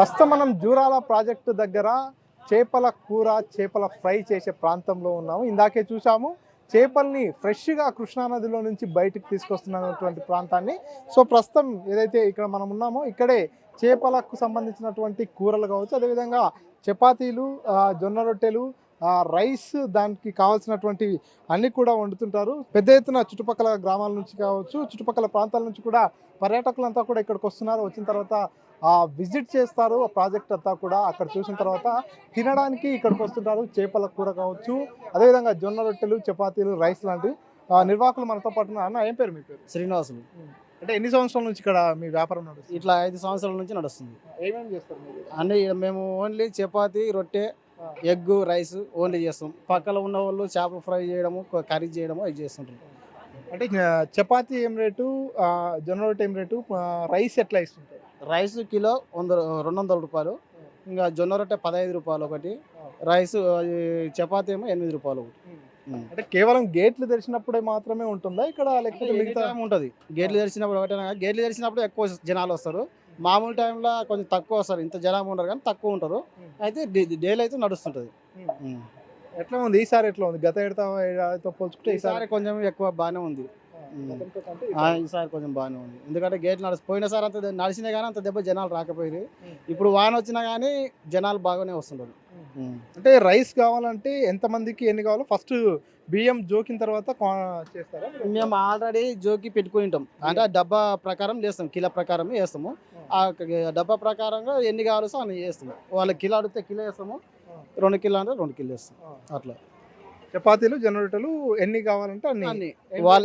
ప్రస్తుతం మనం జూరాల ప్రాజెక్టు దగ్గర చేపల కూర చేపల ఫ్రై చేసే ప్రాంతంలో ఉన్నాము. ఇందాకే చూసాము చేపల్ని ఫ్రెష్గా కృష్ణానదిలో నుంచి బయటకు తీసుకొస్తున్నటువంటి ప్రాంతాన్ని. సో ప్రస్తుతం ఏదైతే ఇక్కడ మనం ఉన్నామో ఇక్కడే చేపలకు సంబంధించినటువంటి కూరలు కావచ్చు అదేవిధంగా చపాతీలు జొన్న రొట్టెలు రైస్ దానికి కావాల్సినటువంటివి అన్నీ కూడా వండుతుంటారు. పెద్ద ఎత్తున చుట్టుపక్కల గ్రామాల నుంచి కావచ్చు చుట్టుపక్కల ప్రాంతాల నుంచి కూడా పర్యాటకులంతా కూడా ఇక్కడికి వస్తున్నారు. వచ్చిన తర్వాత ఆ విజిట్ చేస్తారు. ఆ ప్రాజెక్ట్ అంతా కూడా అక్కడ చూసిన తర్వాత తినడానికి ఇక్కడికి వస్తుంటారు. చేపల కూర కావచ్చు అదేవిధంగా జొన్న రొట్టెలు చపాతీలు రైస్ లాంటివి. ఆ, నిర్వాహకులు మనతో పాటు. అన్న ఏం పేరు మీ పేరు? శ్రీనివాసులు. అంటే ఎన్ని సంవత్సరాల నుంచి ఇక్కడ మీ వ్యాపారం నడుస్తుంది? ఇట్లా ఐదు సంవత్సరాల నుంచి నడుస్తుంది. ఏమేమి చేస్తారు అంటే మేము ఓన్లీ చపాతి రొట్టె ఎగ్ రైస్ ఓన్లీ చేస్తాం. పక్కన ఉన్న వాళ్ళు చేపలు ఫ్రై చేయడము కర్రీ చేయడము అవి చేస్తుంటారు. అంటే చపాతీ ఏం రేటు? జొన్న రొట్టె ఏం రేటు? రైస్ ఎట్లా ఇస్తుంటారు రైస్ కిలో వంద రెండు వందల రూపాయలు. ఇంకా జొన్న రొట్టె పదహైదు రూపాయలు ఒకటి. రైస్ చపాతీ ఏమో ఎనిమిది రూపాయలు ఒకటి. అంటే కేవలం గేట్లు తెరిచినప్పుడే మాత్రమే ఉంటుందా? ఇక్కడ లేకపోతే మిగతా మిగతా ఉంటుంది? గేట్లు తెరిచినప్పుడు ఒకటే గేట్లు తెరిచినప్పుడు ఎక్కువ జనాలు వస్తారు. మామూలు టైంలో కొంచెం తక్కువ వస్తారు. ఇంత జనం ఉండరు కానీ తక్కువ ఉంటారు. అయితే డైలీ అయితే నడుస్తుంటుంది. ఎట్లా ఉంది? ఈసారి ఎట్లా ఉంది? గత ఏడాది ఏడాదితో పోల్చుకుంటే ఈసారి కొంచెం ఎక్కువ బాగానే ఉంది. ఈసారి- కొంచెం బాగానే ఉంది. ఎందుకంటే గేట్ నడిచి పోయినసారి అంత నడిచినా కానీ అంత దెబ్బ జనాలు రాకపోయింది. ఇప్పుడు వాన వచ్చినా కానీ జనాలు బాగానే వస్తుంటారు. ఉం. అంటే రైస్ కావాలంటే ఎంత మందికి ఎన్ని కావాలో ఫస్ట్ బియ్యం జోకిన తర్వాత చేస్తారా? మేము ఆల్రెడీ జోకి పెట్టుకుని ఉంటాం. అంటే డబ్బా ప్రకారం చేస్తాం. కిలో ప్రకారం వేస్తాము ఆ డబ్బా ప్రకారంగా ఎన్ని కావాలో అన్ని చేస్తాము. వాళ్ళ కిలో అడిగితే కిలో వేస్తాము. రెండు కిలో అంటే రెండు కిలో వేస్తాం. అట్లా. చపాతీలు జొన్న రొట్టెలు ఎన్ని కావాలంటే అన్ని? అన్ని. వాళ్ళ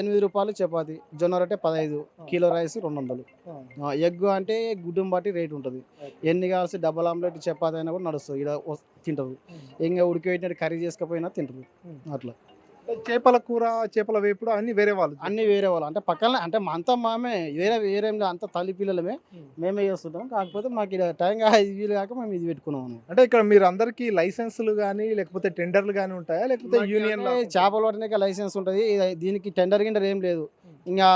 ఎనిమిది రూపాయలు చపాతి జొన్న రొట్టె పదహైదు కిలో రైస్ రెండు వందలు. ఎగ్ అంటే గుడ్డుని బట్టి రేట్ ఉంటుంది. ఎన్ని కావాల్సి డబల్ ఆమ్లెట్ చపాతి అయినా కూడా నడుస్తుంది. ఇక్కడ తింటారు. ఇంకా ఉడికిపెట్టినట్టు కర్రీ చేసుకపోయినా తింటారు. అట్లా. చేపల కూర చేపల వేపుడు అన్ని వేరే వాళ్ళు అన్ని వేరే వాళ్ళు. అంటే పక్కన అంటే మా అంతా మామే వేరే వేరే అంతా తల్లి పిల్లలమే. మేమే చేస్తుంటాం. కాకపోతే మాకు ఇక్కడ టైం ఇది వీలు కాక మేము ఇది పెట్టుకున్నాం అన్నమాట. అంటే ఇక్కడ మీరు అందరికి లైసెన్సులు కానీ లేకపోతే టెండర్లు కానీ ఉంటాయా? లేకపోతే యూనియన్ చేపలు పట్టడానికి లైసెన్స్ ఉంటుంది. ఇది- దీనికి టెండర్ గిండర్ ఏం లేదు. ఇంకా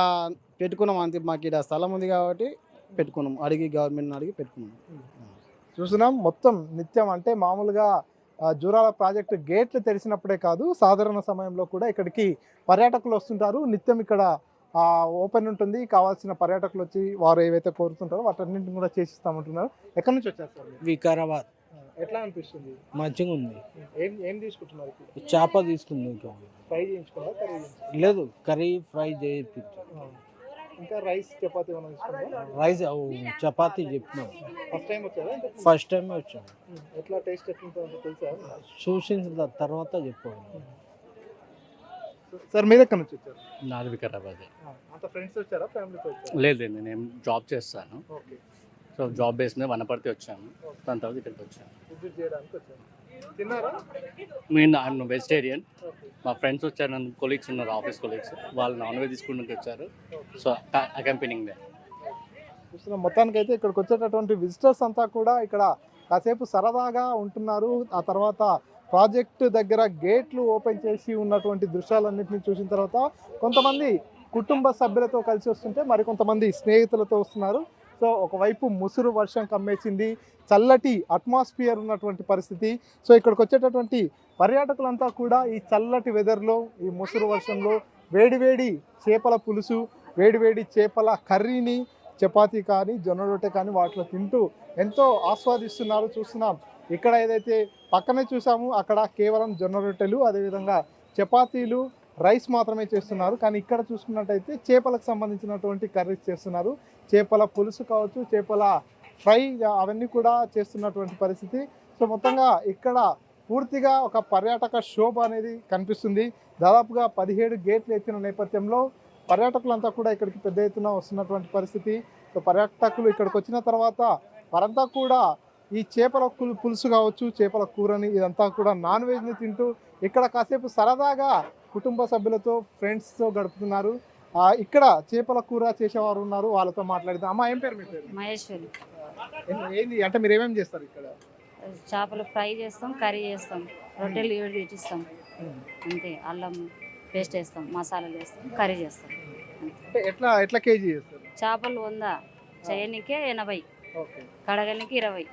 పెట్టుకున్నాం అంతే. మాకు ఇక్కడ స్థలం ఉంది కాబట్టి పెట్టుకున్నాం. అడిగి గవర్నమెంట్ అడిగి పెట్టుకున్నాం. చూస్తున్నాం. మొత్తం నిత్యం అంటే మామూలుగా జూరాల ప్రాజెక్టు గేట్లు తెరిచినప్పుడే కాదు సాధారణ సమయంలో కూడా ఇక్కడికి పర్యాటకులు వస్తుంటారు. నిత్యం ఇక్కడ ఓపెన్ ఉంటుంది. కావాల్సిన పర్యాటకులు వచ్చి వారు ఏవైతే కోరుతుంటారో వాటన్నింటిని కూడా చేసిస్తామంటున్నారు. ఎక్కడి నుంచి వచ్చారు సార్? వికారాబాద్. ఎట్లా అనిపిస్తుంది? మంచిగా ఉంది. ఏం ఏం తీసుకుంటున్నారు చేప తీసుకుంది ఇంకా ఫ్రై కర్రీ చేయించుకున్నారా? లేదు కర్రీ ఫ్రై చేయించు. ఇంకా రైస్ చపాతీ తీసుకున్నారా రైస్ చపాతీ చెప్పినాం ఫస్ట్ టైం వచ్చారా? ఫస్ట్ టైం వచ్చాం ఎట్లా టేస్ట్ ఎట్లుంటుందో తెలుసా? చూసిన తర్వాత చెప్పాం సార్ మీరు ఎక్కడి నుంచి వచ్చారు? నాది వికారాబాద్. అంత ఫ్రెండ్స్ వచ్చారా? ఫ్యామిలీతో వచ్చారా? లేదు నేను జాబ్ చేస్తాను. ఓకే. సో జాబ్ బేస్ మీద వనపర్తి వచ్చాను దాని తర్వాత ఇక్కడికి వచ్చాను నేను వెజిటేరియన్. మా ఫ్రెండ్స్ వచ్చారు నన్ను కొలీగ్స్ ఉన్నారు ఆఫీస్ కొలీగ్స్. వాళ్ళు నాన్ వెజ్ తీసుకుంటూ వచ్చారు. So accompanying they. మొత్తానికి అయితే ఇక్కడికి వచ్చేటటువంటి విజిటర్స్ అంతా కూడా ఇక్కడ కాసేపు సరదాగా ఉంటున్నారు. ఆ తర్వాత ప్రాజెక్ట్ దగ్గర గేట్లు ఓపెన్ చేసి ఉన్నటువంటి దృశ్యాలన్నింటినీ చూసిన తర్వాత కొంతమంది కుటుంబ సభ్యులతో కలిసి వస్తుంటే మరికొంతమంది స్నేహితులతో వస్తున్నారు. సో ఒకవైపు ముసురు వర్షం కమ్మేసింది చల్లటి అట్మాస్ఫియర్ ఉన్నటువంటి పరిస్థితి. సో ఇక్కడికి వచ్చేటటువంటి పర్యాటకులంతా కూడా ఈ చల్లటి వెదర్లో ఈ ముసురు వర్షంలో వేడివేడి చేపల పులుసు వేడివేడి చేపల కర్రీని చపాతి కానీ జొన్న రొట్టె కానీ వాటిలో తింటూ ఎంతో ఆస్వాదిస్తున్నారు. చూస్తున్నాం. ఇక్కడ ఏదైతే పక్కనే చూసాము అక్కడ కేవలం జొన్న రొట్టెలు అదేవిధంగా చపాతీలు రైస్ మాత్రమే చేస్తున్నారు. కానీ ఇక్కడ చూసుకున్నట్టయితే చేపలకు సంబంధించినటువంటి కర్రీస్ చేస్తున్నారు. చేపల పులుసు కావచ్చు చేపల ఫ్రై అవన్నీ కూడా చేస్తున్నటువంటి పరిస్థితి. సో మొత్తంగా ఇక్కడ పూర్తిగా ఒక పర్యాటక శోభ అనేది కనిపిస్తుంది. దాదాపుగా పదిహేడు గేట్లు ఎత్తిన నేపథ్యంలో పర్యాటకులంతా కూడా ఇక్కడికి పెద్ద ఎత్తున వస్తున్నటువంటి పరిస్థితి. సో పర్యాటకులు ఇక్కడికి వచ్చిన తర్వాత వారంతా కూడా ఈ చేపల పులుసు కావచ్చు చేపల కూరని ఇదంతా కూడా నాన్ వెజ్ని తింటూ ఇక్కడ కాసేపు సరదాగా కుటుంబ సభ్యులతో ఫ్రెండ్స్తో గడుపుతున్నారు. ఇక్కడ చేపల కూర చేసేవారు ఉన్నారు. వాళ్ళతో మాట్లాడితే అమ్మ ఏం పేరు మీ పేరు? మహేశ్వరి. ఏంది? అంటే మీరు ఏమేమి చేస్తారు ఇక్కడ? చేపలు ఫ్రై చేస్తాం కర్రీ చేస్తాం రొట్టెలు ఏడు పెట్టిస్తాం. అంతే. అల్లం పేస్ట్ వేస్తాం మసాలాలు వేస్తాం కర్రీ చేస్తాం. అంటే ఎట్లా ఎట్లా కేజీ చేస్తారు? చేపలు వంద చేయనికే ఎనభై ఓకే. కడగలకి ఇరవై.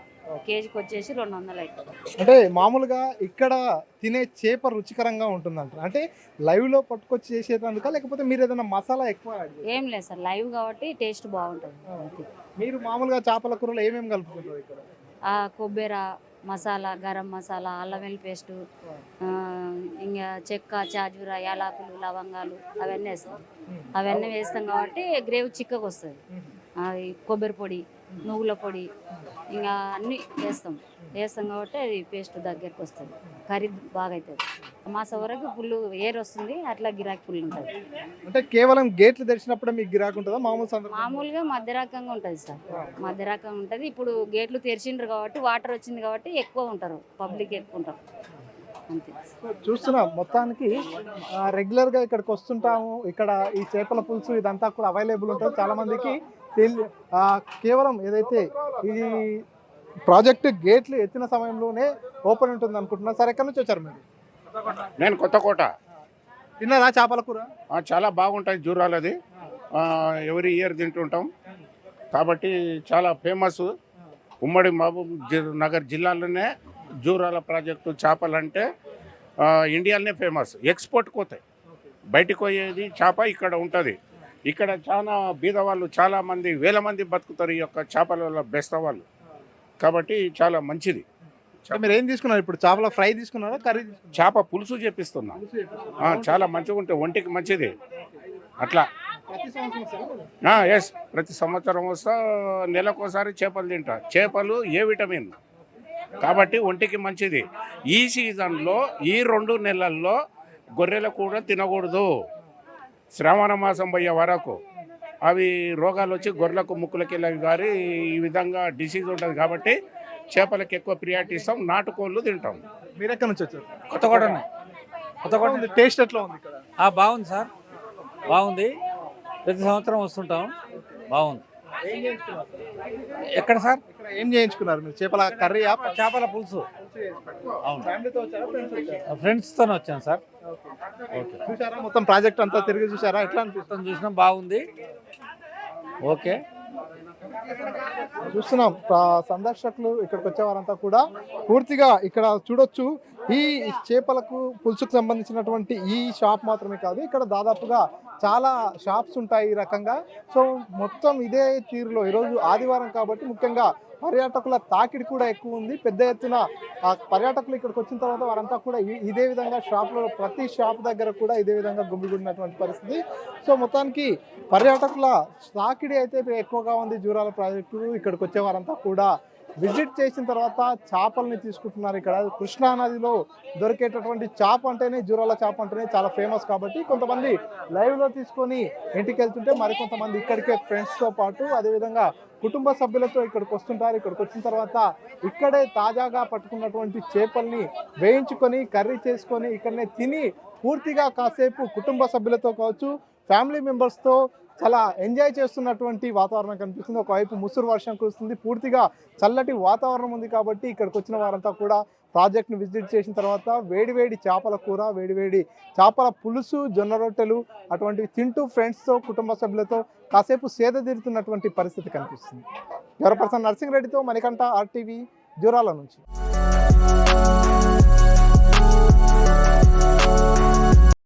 కేజీకి వచ్చేసి రెండు వందలు అవుతుంది అంటే మామూలుగా ఇక్కడ తినే చేప రుచికరంగా ఉంటుందంట. అంటే లైవ్లో పట్టుకొచ్చి చేసేటందుక? లేకపోతే మీరు ఏదైనా మసాలా ఎక్కువ? ఏం లేదు సార్ లైవ్ కాబట్టి టేస్ట్ బాగుంటుంది. మీరు మామూలుగా చేపల కూరలో ఏమేమి కలుపుకుంటారు ఇక్కడ? కొబ్బెర మసాలా గరం మసాలా అల్లం వెల్లి పేస్టు ఇంకా చెక్క చాజూర యాలకులు లవంగాలు అవన్నీ వేస్తాం. అవన్నీ వేస్తాం కాబట్టి గ్రేవీ చిక్కగా వస్తుంది కొబ్బరి పొడి నువ్వుల పొడి ఇంకా అన్నీ వేస్తాం. వేస్తాం కాబట్టి అది పేస్ట్ దగ్గరికి వస్తుంది. కర్రీ బాగా అవుతుంది మాస వరకు పుల్లు ఏర్ వస్తుంది అట్లా గిరాకీ పుల్లు ఉంటుంది. అంటే కేవలం గేట్లు తెరిచినప్పుడే మీకు గిరాకు ఉంటుందా? మామూలు మామూలుగా మధ్య రకంగా ఉంటుంది సార్. మధ్య రకంగా ఉంటుంది. ఇప్పుడు గేట్లు తెరిచిండ్రు కాబట్టి వాటర్ వచ్చింది కాబట్టి ఎక్కువ ఉంటారు. పబ్లిక్ ఎక్కువ ఉంటారు. అంతే. చూస్తున్నాం మొత్తానికి రెగ్యులర్గా ఇక్కడికి వస్తుంటాము. ఇక్కడ ఈ చేపల పులుసు ఇదంతా కూడా అవైలబుల్ ఉంటుంది. చాలా మందికి తెలి- ఆ, కేవలం ఏదైతే ఈ ప్రాజెక్ట్ గేట్లు ఎత్తిన సమయంలోనే ఓపెన్ ఉంటుంది అనుకుంటున్నా. సార్ ఎక్కడి నుంచి వచ్చారు మీరు? నేను కొత్తకోట. తిన్నారా చేపల కూర? చాలా బాగుంటుంది జూరాలది ఎవరి ఇయర్ తింటుంటాం. కాబట్టి చాలా ఫేమస్. ఉమ్మడి మహబూబ్ జి- నగర్ జిల్లాలోనే జూరాల ప్రాజెక్టు చేపలు అంటే ఆ, ఇండియాలోనే ఫేమస్. ఎక్స్పోర్ట్ పోతాయి బయటికి పోయేది చేప ఇక్కడ ఉంటుంది. ఇక్కడ చాలా బీద వాళ్ళు చాలా మంది వేల మంది బతుకుతారు ఈ యొక్క చేపల వల్ల బెస్త వాళ్ళు కాబట్టి చాలా మంచిది. మీరు ఏం తీసుకున్నారు? ఇప్పుడు చేపల ఫ్రై తీసుకున్నారా కర్రీ చేప పులుసు చేపిస్తున్నా. చాలా మంచిగా ఉంటుంది ఒంటికి మంచిది. అట్లా. ప్రతి సంవత్సరం వస్తారా? ఎస్ ప్రతి సంవత్సరం వస్తా నెలకోసారి చేపలు తింటా. చేపలు ఏ విటమిన్? కాబట్టి ఒంటికి మంచిది. ఈ సీజన్లో ఈ రెండు నెలల్లో గొర్రెలు కూడా తినకూడదు. శ్రావణ మాసం పోయే వరకు అవి రోగాలు వచ్చి గొర్రెలకు ముక్కులకి వెళ్ళవి గారి ఈ విధంగా డిసీజ్ ఉంటుంది కాబట్టి చేపలకు ఎక్కువ ప్రియారిటీ ఇస్తాం. నాటుకోళ్ళు తింటాం. మీరు ఎక్కడి నుంచి వచ్చారు? కొత్తగూడ ఉంది టేస్ట్ ఎట్లా ఉంది ఇక్కడ? ఆ, బాగుంది సార్. బాగుంది. ప్రతి సంవత్సరం వస్తుంటాం. బాగుంది. ఎక్కడ సార్? ఇక్కడ ఏం చేయించుకున్నారు మీరు? చేపల కర్రీ చేపల పులుసు. అవును. ఫ్రెండ్స్ వచ్చాను సార్. ఓకే. చూసారా మొత్తం ప్రాజెక్ట్ అంతా తిరిగి చూసారా ఎట్లా అనిపిస్తుంది? మొత్తం చూసినాం బాగుంది. ఓకే. చూస్తున్నాం. సందర్శకులు ఇక్కడికి వచ్చే వారంతా కూడా పూర్తిగా ఇక్కడ చూడొచ్చు. ఈ చేపలకు పులుసుకు సంబంధించినటువంటి ఈ షాప్ మాత్రమే కాదు ఇక్కడ దాదాపుగా చాలా షాప్స్ ఉంటాయి ఈ రకంగా. సో మొత్తం ఇదే తీరులో ఈరోజు ఆదివారం కాబట్టి ముఖ్యంగా పర్యాటకుల తాకిడి కూడా ఎక్కువ ఉంది. పెద్ద ఎత్తున పర్యాటకులు ఇక్కడికి వచ్చిన తర్వాత వారంతా కూడా ఇదే విధంగా షాప్లో ప్రతి షాప్ దగ్గర కూడా ఇదే విధంగా గుమ్మిగుడినటువంటి పరిస్థితి. సో మొత్తానికి పర్యాటకుల తాకిడి అయితే ఎక్కువగా ఉంది. జూరాల ప్రాజెక్టు ఇక్కడికి వచ్చే వారంతా కూడా. విజిట్ చేసిన తర్వాత చేపల్ని తీసుకుంటున్నారు ఇక్కడ. కృష్ణా నదిలో దొరికేటటువంటి చేప అంటేనే జూరాల చేప అంటేనే చాలా ఫేమస్ కాబట్టి కొంతమంది లైవ్లో తీసుకొని ఇంటికి వెళ్తుంటే మరికొంతమంది ఇక్కడికే ఫ్రెండ్స్తో పాటు అదేవిధంగా కుటుంబ సభ్యులతో ఇక్కడికి వస్తుంటారు. ఇక్కడికి వచ్చిన తర్వాత ఇక్కడే తాజాగా పట్టుకున్నటువంటి చేపల్ని వేయించుకొని కర్రీ చేసుకొని ఇక్కడనే తిని పూర్తిగా కాసేపు కుటుంబ సభ్యులతో కావచ్చు ఫ్యామిలీ మెంబర్స్తో చాలా ఎంజాయ్ చేస్తున్నటువంటి వాతావరణం కనిపిస్తుంది. ఒకవైపు ముసురు వర్షం కురుస్తుంది. పూర్తిగా చల్లటి వాతావరణం ఉంది కాబట్టి ఇక్కడికి వచ్చిన వారంతా కూడా ప్రాజెక్ట్ను విజిట్ చేసిన తర్వాత వేడివేడి చేపల కూర వేడివేడి చేపల పులుసు జొన్న రొట్టెలు అటువంటివి తింటూ ఫ్రెండ్స్తో కుటుంబ సభ్యులతో కాసేపు సేద తీరుతున్నటువంటి పరిస్థితి కనిపిస్తుంది. ఎవరి పర్సన్ నర్సింగ్ రెడ్డితో మణికంఠ ఆర్టీవీ జూరాల నుంచి.